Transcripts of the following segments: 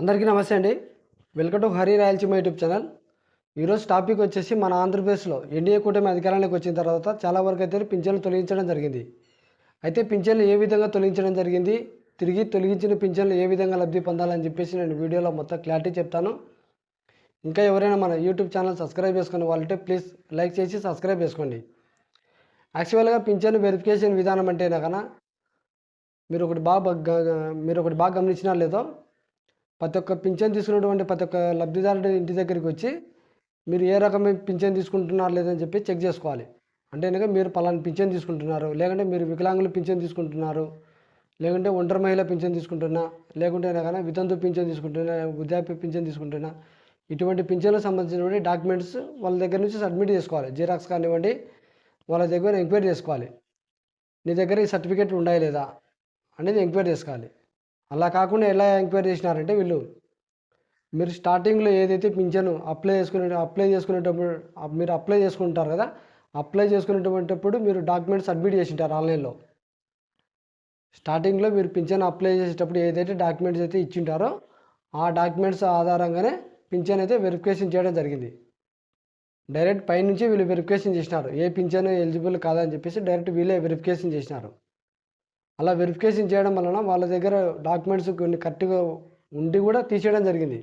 అందరికీ నమస్తే అండి. Welcome to Hari Rayalaseema YouTube channel. ఈరోజు టాపిక్ వచ్చేసి మన ఆంధ్రప్రదేశ్లో ఎన్డీఏ కూటమి అధికారంలోకి వచ్చిన తర్వాత చాలా వరకు అయితే పింఛన్లు తొలగించడం జరిగింది. అయితే పింఛన్లు ఏ విధంగా తొలగించడం జరిగింది? తిరిగి తొలగించిన పింఛన్లు ఏ విధంగా లబ్ధి పొందాలని చెప్పేసి నేను వీడియోలో మొత్తం క్లారిటీ చెప్తాను. ఇంకా ఎవరైనా మన యూట్యూబ్ ఛానల్ సబ్స్క్రైబ్ చేసుకునే వాళ్ళంటే ప్లీజ్ లైక్ చేసి సబ్స్క్రైబ్ చేసుకోండి. యాక్చువల్గా పింఛన్ వెరిఫికేషన్ విధానం అంటే కన్నా మీరు ఒకటి బాగా మీరు ఒకటి బాగా గమనించినా లేదో ప్రతి ఒక్క పింఛన్ తీసుకున్నటువంటి ప్రతి ఒక్క లబ్ధిదారుడి ఇంటి దగ్గరికి వచ్చి మీరు ఏ రకమైన పింఛన్ తీసుకుంటున్నారు లేదని చెప్పి చెక్ చేసుకోవాలి. అంటే కనుక మీరు పలానా పింఛన్ తీసుకుంటున్నారు లేకుంటే మీరు వికలాంగులు పింఛన్ తీసుకుంటున్నారు లేకుంటే ఒంటరి మహిళ పింఛన్ తీసుకుంటున్నా లేకుంటే కనుక వితంతు పింఛన్ తీసుకుంటున్నా వృద్ధాప్య పింఛన్ తీసుకుంటున్నా ఇటువంటి పింఛన్లకు సంబంధించినటువంటి డాక్యుమెంట్స్ వాళ్ళ దగ్గర నుంచి సబ్మిట్ చేసుకోవాలి. జిరాక్స్ కానివ్వండి వాళ్ళ దగ్గర ఎంక్వైరీ చేసుకోవాలి. నీ దగ్గర ఈ సర్టిఫికేట్ ఉన్నాయా లేదా అనేది ఎంక్వైరీ చేసుకోవాలి. అలా కాకుండా ఎలా ఎంక్వైరీ చేసినారంటే వీళ్ళు మీరు స్టార్టింగ్లో ఏదైతే పింఛను అప్లై చేసుకునే అప్లై చేసుకునేటప్పుడు మీరు అప్లై చేసుకుంటారు కదా అప్లై చేసుకునేటప్పుడు మీరు డాక్యుమెంట్ సబ్మిట్ చేసి ఉంటారు ఆన్లైన్లో. స్టార్టింగ్లో మీరు పింఛన్ అప్లై చేసేటప్పుడు ఏదైతే డాక్యుమెంట్స్ అయితే ఇచ్చింటారో ఆ డాక్యుమెంట్స్ ఆధారంగానే పింఛన్ అయితే వెరిఫికేషన్ చేయడం జరిగింది. డైరెక్ట్ పైనుంచి వీళ్ళు వెరిఫికేషన్ చేసినారు. ఏ పింఛన్ ఎలిజిబుల్ కాదని చెప్పేసి డైరెక్ట్ వీళ్ళే వెరిఫికేషన్ చేసినారు. అలా వెరిఫికేషన్ చేయడం వలన వాళ్ళ దగ్గర డాక్యుమెంట్స్ కొన్ని కరెక్ట్గా ఉండి కూడా తీసేయడం జరిగింది.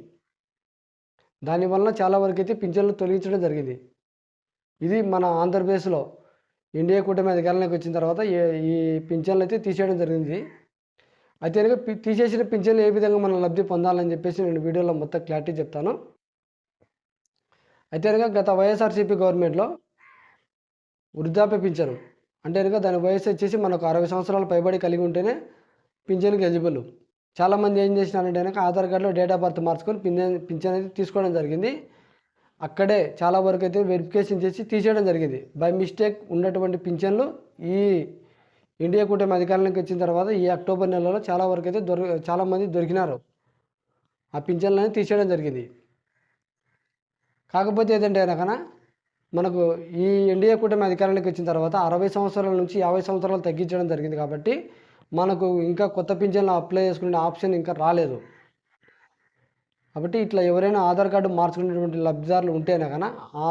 దానివలన చాలా వరకు అయితే పింఛన్లు తొలగించడం జరిగింది. ఇది మన ఆంధ్రప్రదేశ్లో ఇండియా కూటమి అధికారంలోకి వచ్చిన తర్వాత ఈ పింఛన్లు అయితే తీసేయడం జరిగింది. అయితే కనుక తీసేసిన పింఛన్లు ఏ విధంగా మనం లబ్ధి పొందాలని చెప్పేసి నేను వీడియోలో మొత్తం క్లారిటీ చెప్తాను. అయితే కనుక గత వైఎస్ఆర్సీపీ గవర్నమెంట్లో వృద్ధాప్య పింఛను అంటే కనుక దాని వయసు వచ్చేసి మనకు అరవై సంవత్సరాలు పైబడి కలిగి ఉంటేనే పింఛన్కి ఎలిజిబుల్. చాలామంది ఏం చేసినారంటే కనుక ఆధార్ కార్డులో డేట్ ఆఫ్ బర్త్ మార్చుకొని పింఛన్ పింఛన్ అయితే తీసుకోవడం జరిగింది. అక్కడే చాలా వరకు అయితే వెరిఫికేషన్ చేసి తీసేయడం జరిగింది. బై మిస్టేక్ ఉన్నటువంటి పింఛన్లు ఈ ఇండియా కూటమి అధికారంలోకి వచ్చిన తర్వాత ఈ అక్టోబర్ నెలలో చాలా వరకు అయితే దొరి చాలామంది దొరికినారు. ఆ పింఛన్లని తీసేయడం జరిగింది. కాకపోతే ఏంటంటే కనుక మనకు ఈ ఎన్డీఏ కూటమి అధికారంలోకి వచ్చిన తర్వాత అరవై సంవత్సరాల నుంచి యాభై సంవత్సరాలు తగ్గించడం జరిగింది కాబట్టి మనకు ఇంకా కొత్త పింఛన్లు అప్లై చేసుకునే ఆప్షన్ ఇంకా రాలేదు. కాబట్టి ఇట్లా ఎవరైనా ఆధార్ కార్డు మార్చుకునేటువంటి లబ్ధిదారులు ఉంటేనే కానీ ఆ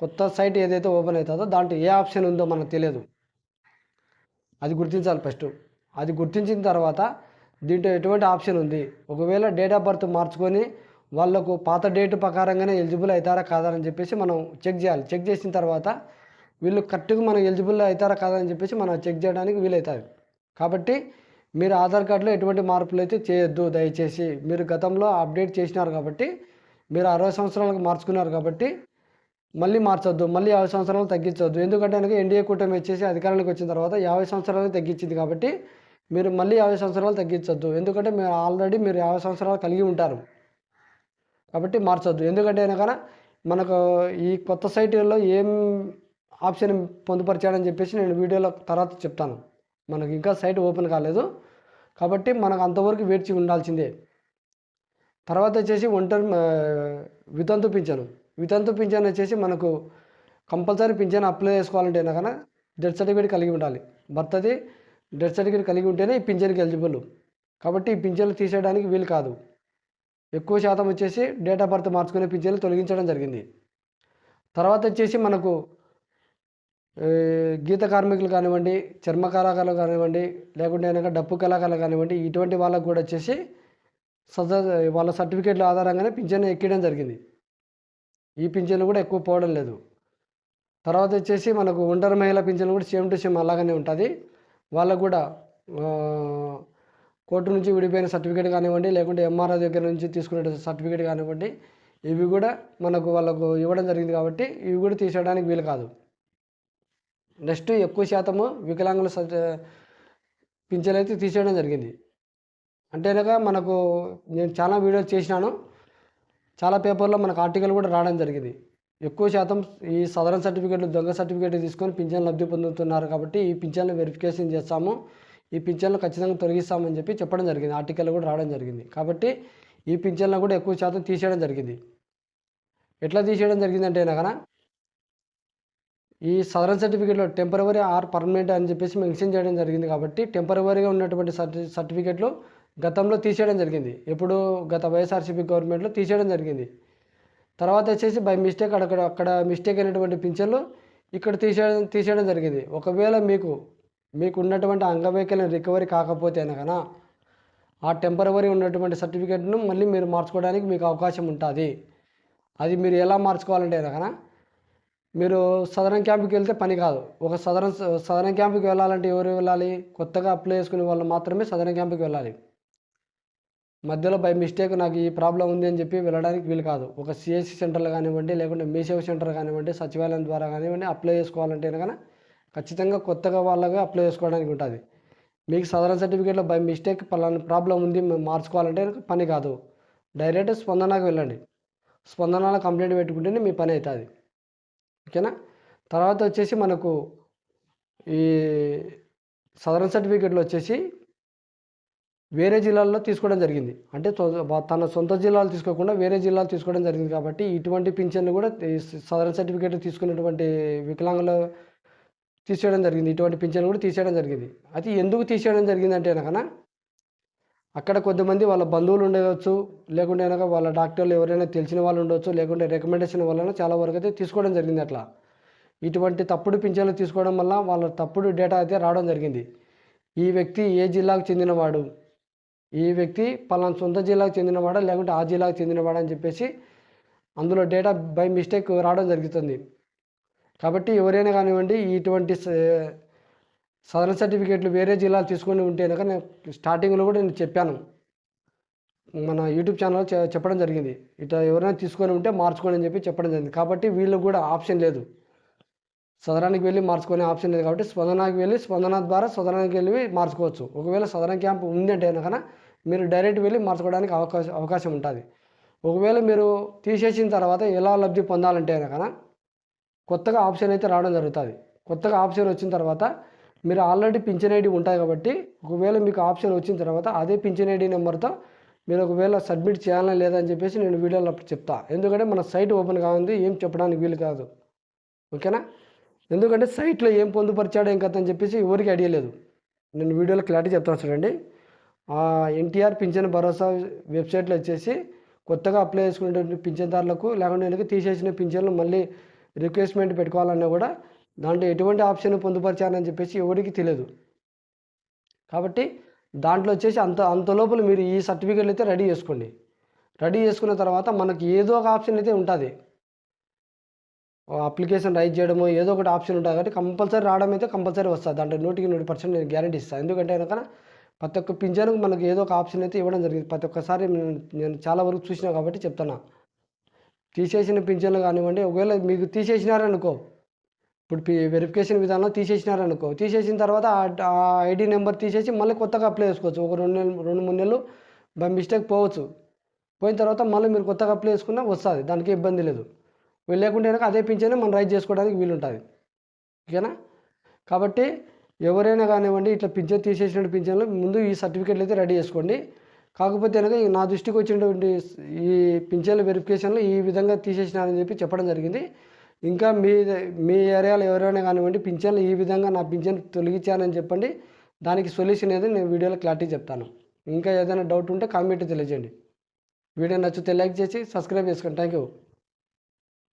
కొత్త సైట్ ఏదైతే ఓపెన్ అవుతుందో దాంట్లో ఏ ఆప్షన్ ఉందో మనకు తెలియదు. అది గుర్తించాలి ఫస్ట్. అది గుర్తించిన తర్వాత దీంట్లో ఎటువంటి ఆప్షన్ ఉంది? ఒకవేళ డేట్ ఆఫ్ బర్త్ మార్చుకొని వాళ్ళకు పాత డేట్ ప్రకారంగానే ఎలిజిబుల్ అవుతారా కాదా అని చెప్పేసి మనం చెక్ చేయాలి. చెక్ చేసిన తర్వాత వీళ్ళు కరెక్ట్గా మనం ఎలిజిబుల్ అవుతారా కాదా అని చెప్పేసి మనం చెక్ చేయడానికి వీలవుతుంది కాబట్టి మీరు ఆధార్ కార్డులో ఎటువంటి మార్పులు అయితే చేయొద్దు. దయచేసి మీరు గతంలో అప్డేట్ చేసినారు కాబట్టి మీరు అరవై సంవత్సరాలకు మార్చుకున్నారు కాబట్టి మళ్ళీ మార్చొద్దు. మళ్ళీ యాభై సంవత్సరాలు తగ్గించవద్దు ఎందుకంటే కనుక ఎన్డీఏ కూటమి వచ్చేసి అధికారంలోకి వచ్చిన తర్వాత యాభై సంవత్సరాలు తగ్గించింది కాబట్టి మీరు మళ్ళీ యాభై సంవత్సరాలు తగ్గించొద్దు. ఎందుకంటే మీరు ఆల్రెడీ మీరు యాభై సంవత్సరాలు కలిగి ఉంటారు. కాబట్టి మార్చొద్దు. ఎందుకంటే కనుక మనకు ఈ కొత్త సైట్లో ఏం ఆప్షన్ పొందుపరిచాడని చెప్పేసి నేను వీడియోలో తర్వాత చెప్తాను. మనకు ఇంకా సైట్ ఓపెన్ కాలేదు. కాబట్టి మనకు అంతవరకు వేచి ఉండాల్సిందే. తర్వాత వచ్చేసి ఒంటరి వితంతు పింఛను. వితంతు పింఛను వచ్చేసి మనకు కంపల్సరీ పింఛను అప్లై చేసుకోవాలంటే కనుక డెత్ సర్టిఫికేట్ కలిగి ఉండాలి. భర్తది డెత్ సర్టిఫికేట్ కలిగి ఉంటేనే ఈ పింఛన్కి ఎలిజిబుల్. కాబట్టి ఈ పింఛన్లు తీసేయడానికి వీలు కాదు. ఎక్కువ శాతం వచ్చేసి డేట్ ఆఫ్ బర్త్ మార్చుకునే పిజ్జాలు తొలగించడం జరిగింది. తర్వాత వచ్చేసి మనకు గీత కార్మికులు కానివ్వండి చర్మ కళాకారులు కానివ్వండి లేకుంటే కనుక డప్పు కళాకారులు కానివ్వండి ఇటువంటి వాళ్ళకు కూడా వచ్చేసి సజ వాళ్ళ సర్టిఫికేట్ల ఆధారంగానే పింఛను ఎక్కడం జరిగింది. ఈ పింఛన్లు కూడా ఎక్కువ పోవడం లేదు. తర్వాత వచ్చేసి మనకు ఒంటరి మహిళ పింఛను కూడా సేమ్ టు సేమ్ అలాగనే ఉంటుంది. వాళ్ళకు కూడా కోర్టు నుంచి విడిపోయిన సర్టిఫికేట్ కానివ్వండి లేకుంటే ఎంఆర్ఓ దగ్గర నుంచి తీసుకునే సర్టిఫికేట్ కానివ్వండి ఇవి కూడా మనకు వాళ్ళకు ఇవ్వడం జరిగింది కాబట్టి ఇవి కూడా తీసేయడానికి వీలు కాదు. నెక్స్ట్ ఎక్కువ శాతము వికలాంగుల సర్టి పింఛన్ అయితే తీసేయడం జరిగింది. అంటే మనకు నేను చాలా వీడియోస్ చేసినాను. చాలా పేపర్లో మనకు ఆర్టికల్ కూడా రావడం జరిగింది. ఎక్కువ శాతం ఈ సదరన్ సర్టిఫికేట్లు దొంగ సర్టిఫికేట్ తీసుకొని పింఛన్ లబ్ధి పొందుతున్నారు కాబట్టి ఈ పింఛన్లు వెరిఫికేషన్ చేస్తాము. ఈ పింఛన్లు ఖచ్చితంగా తొలగిస్తామని చెప్పి చెప్పడం జరిగింది. ఆర్టికల్ కూడా రావడం జరిగింది. కాబట్టి ఈ పింఛన్లు కూడా ఎక్కువ శాతం తీసేయడం జరిగింది. ఎట్లా తీసేయడం జరిగిందంటే కనుక ఈ సదరన్ సర్టిఫికేట్లో టెంపరవరీ ఆర్ పర్మనెంట్ అని చెప్పేసి మెన్షన్ చేయడం జరిగింది కాబట్టి టెంపరవరీగా ఉన్నటువంటి సర్టి సర్టిఫికేట్లు గతంలో తీసేయడం జరిగింది. ఎప్పుడు గత వైఎస్ఆర్సీపీ గవర్నమెంట్లో తీసేయడం జరిగింది. తర్వాత వచ్చేసి బై మిస్టేక్ అక్కడ అక్కడ మిస్టేక్ అయినటువంటి పింఛన్లు ఇక్కడ తీసేయడం తీసేయడం జరిగింది. ఒకవేళ మీకు మీకు ఉన్నటువంటి అంగవైకల్యం రికవరీ కాకపోతే అనగా ఆ టెంపరవరీ ఉన్నటువంటి సర్టిఫికేట్ను మళ్ళీ మీరు మార్చుకోవడానికి మీకు అవకాశం ఉంటుంది. అది మీరు ఎలా మార్చుకోవాలంటే అనగా మీరు సదరన్ క్యాంప్కి వెళ్తే పని కాదు. ఒక సదరన్ సదరన్ క్యాంప్కి వెళ్ళాలంటే ఎవరు వెళ్ళాలి? కొత్తగా అప్లై చేసుకునే వాళ్ళు మాత్రమే సదరన్ క్యాంప్కి వెళ్ళాలి. మధ్యలో బై మిస్టేక్ నాకు ఈ ప్రాబ్లం ఉంది అని చెప్పి వెళ్ళడానికి వీలు కాదు. ఒక సిఎస్సి సెంటర్లు కానివ్వండి లేకుంటే మీసేవ సెంటర్ కానివ్వండి సచివాలయం ద్వారా కానివ్వండి అప్లై చేసుకోవాలంటే కనుక ఖచ్చితంగా కొత్తగా వాళ్ళగా అప్లై చేసుకోవడానికి ఉంటుంది. మీకు సదరన్ సర్టిఫికేట్లో బై మిస్టేక్ పలానా ప్రాబ్లం ఉంది మార్చుకోవాలంటే పని కాదు. డైరెక్ట్ స్పందనకు వెళ్ళండి. స్పందనలో కంప్లైంట్ పెట్టుకుంటేనే మీ పని అవుతుంది. ఓకేనా తర్వాత వచ్చేసి మనకు ఈ సదరన్ సర్టిఫికేట్లు వచ్చేసి వేరే జిల్లాల్లో తీసుకోవడం జరిగింది. అంటే తన సొంత జిల్లాలు తీసుకోకుండా వేరే జిల్లాలు తీసుకోవడం జరిగింది కాబట్టి ఇటువంటి పింఛన్లు కూడా సదరన్ సర్టిఫికేట్ తీసుకున్నటువంటి వికలాంగులు తీసేయడం జరిగింది. ఇటువంటి పింఛన్లు కూడా తీసేయడం జరిగింది. అది ఎందుకు తీసేయడం జరిగింది అంటే కనుక అక్కడ కొద్దిమంది వాళ్ళ బంధువులు ఉండవచ్చు లేకుంటే కనుక వాళ్ళ డాక్టర్లు ఎవరైనా తెలిసిన వాళ్ళు ఉండవచ్చు లేకుంటే రికమెండేషన్ వలన చాలా వరకు అయితే తీసుకోవడం జరిగింది అట్లా. ఇటువంటి తప్పుడు పింఛన్లు తీసుకోవడం వల్ల వాళ్ళ తప్పుడు డేటా అయితే రావడం జరిగింది. ఈ వ్యక్తి ఏ జిల్లాకు చెందినవాడు? ఈ వ్యక్తి పలానా సొంత జిల్లాకు చెందినవాడా? లేకుంటే ఆ జిల్లాకు చెందినవాడా అని చెప్పేసి అందులో డేటా బై మిస్టేక్ రావడం జరుగుతుంది. కాబట్టి ఎవరైనా కానివ్వండి ఇటువంటి సదరన్ సర్టిఫికేట్లు వేరే జిల్లాలు తీసుకొని ఉంటే కనుక నేను స్టార్టింగ్లో కూడా నేను చెప్పాను. మన యూట్యూబ్ ఛానల్లో చెప్పడం జరిగింది. ఇట్లా ఎవరైనా తీసుకొని ఉంటే మార్చుకోండి అని చెప్పి చెప్పడం జరిగింది. కాబట్టి వీళ్ళకి కూడా ఆప్షన్ లేదు. సదరానికి వెళ్ళి మార్చుకునే ఆప్షన్ లేదు కాబట్టి స్పందనకి వెళ్ళి స్పందన ద్వారా సదరానికి వెళ్ళి మార్చుకోవచ్చు. ఒకవేళ సదరన్ క్యాంప్ ఉందంటే కనుక మీరు డైరెక్ట్ వెళ్ళి మార్చుకోవడానికి అవకాశం అవకాశం ఉంటుంది. ఒకవేళ మీరు తీసేసిన తర్వాత ఎలా లబ్ధి పొందాలంటే కనుక కొత్తగా ఆప్షన్ అయితే రావడం జరుగుతుంది. కొత్తగా ఆప్షన్ వచ్చిన తర్వాత మీరు ఆల్రెడీ పింఛన్ ఐడి ఉంటాయి కాబట్టి ఒకవేళ మీకు ఆప్షన్ వచ్చిన తర్వాత అదే పింఛన్ ఐడి నెంబర్తో మీరు ఒకవేళ సబ్మిట్ చేయాలని లేదా అని చెప్పేసి నేను వీడియోలో అప్పుడు చెప్తా. ఎందుకంటే మన సైట్ ఓపెన్ కాఉంది ఏం చెప్పడానికి వీలు కాదు. ఓకేనా? ఎందుకంటే సైట్లో ఏం పొందుపరిచాడో ఏం కథ అని చెప్పేసి ఎవరికి ఐడియా లేదు. నేను వీడియోలో క్లారిటీ చెప్తాను చూడండి. ఎన్టీఆర్ పింఛన్ భరోసా వెబ్సైట్లో వచ్చేసి కొత్తగా అప్లై చేసుకునేటువంటి పింఛన్దారులకు లేకుండా వెనక తీసేసిన పింఛన్లు మళ్ళీ రిక్వెస్ట్మెంట్ పెట్టుకోవాలన్నా కూడా దాంట్లో ఎటువంటి ఆప్షన్ పొందుపరిచారని చెప్పేసి ఎవరికి తెలియదు. కాబట్టి దాంట్లో వచ్చేసి అంత అంత లోపల మీరు ఈ సర్టిఫికేట్లు అయితే రెడీ చేసుకోండి. రెడీ చేసుకున్న తర్వాత మనకి ఏదో ఒక ఆప్షన్ అయితే ఉంటుంది. అప్లికేషన్ రైజ్ చేయడము ఏదో ఒకటి ఆప్షన్ ఉంటుంది కాబట్టి కంపల్సరీ రావడం అయితే కంపల్సరీ వస్తుంది. దాంట్లో నూటికి నూటి పర్సెంట్ నేను గ్యారంటీ ఇస్తాను. ఎందుకంటే కనుక ప్రతి ఒక్క పింఛన్కు మనకు ఏదో ఒక ఆప్షన్ అయితే ఇవ్వడం జరిగింది. ప్రతి ఒక్కసారి నేను- నేను చాలా వరకు చూసినా కాబట్టి చెప్తాను తీసేసిన పింఛన్లు కానివ్వండి ఒకవేళ మీకు తీసేసినారనుకో ఇప్పుడు వెరిఫికేషన్ విధానం తీసేసినారనుకో తీసేసిన తర్వాత ఆ- ఐడి నెంబర్ తీసేసి మళ్ళీ కొత్తగా అప్లై చేసుకోవచ్చు. ఒక రెండు నెలలు రెండు మూడు నెలలు బై మిస్టేక్ పోవచ్చు. పోయిన తర్వాత మళ్ళీ మీరు కొత్తగా అప్లై చేసుకున్నా వస్తుంది దానికి ఇబ్బంది లేదు. లేకుంటే కనుక అదే పింఛన్ మనం రైజ్ చేసుకోవడానికి వీలుంటుంది. ఓకేనా? కాబట్టి ఎవరైనా కానివ్వండి ఇట్లా పింఛన్ తీసేసిన పింఛన్లు ముందు ఈ సర్టిఫికేట్లు అయితే రెడీ చేసుకోండి. కాకపోతే కనుక నా దృష్టికి వచ్చినటువంటి ఈ పింఛన్ల వెరిఫికేషన్లు ఈ విధంగా తీసేసినారని చెప్పి చెప్పడం జరిగింది. ఇంకా మీ మీ ఏరియాలో ఎవరైనా కానివ్వండి పింఛన్లు ఈ విధంగా నా పింఛన్ తొలగించానని చెప్పండి. దానికి సొల్యూషన్ ఏదో నేను వీడియోలో క్లారిటీ చెప్తాను. ఇంకా ఏదైనా డౌట్ ఉంటే కామెంట్ తెలియజేయండి. వీడియో నచ్చితే లైక్ చేసి సబ్స్క్రైబ్ చేసుకోండి. Thank you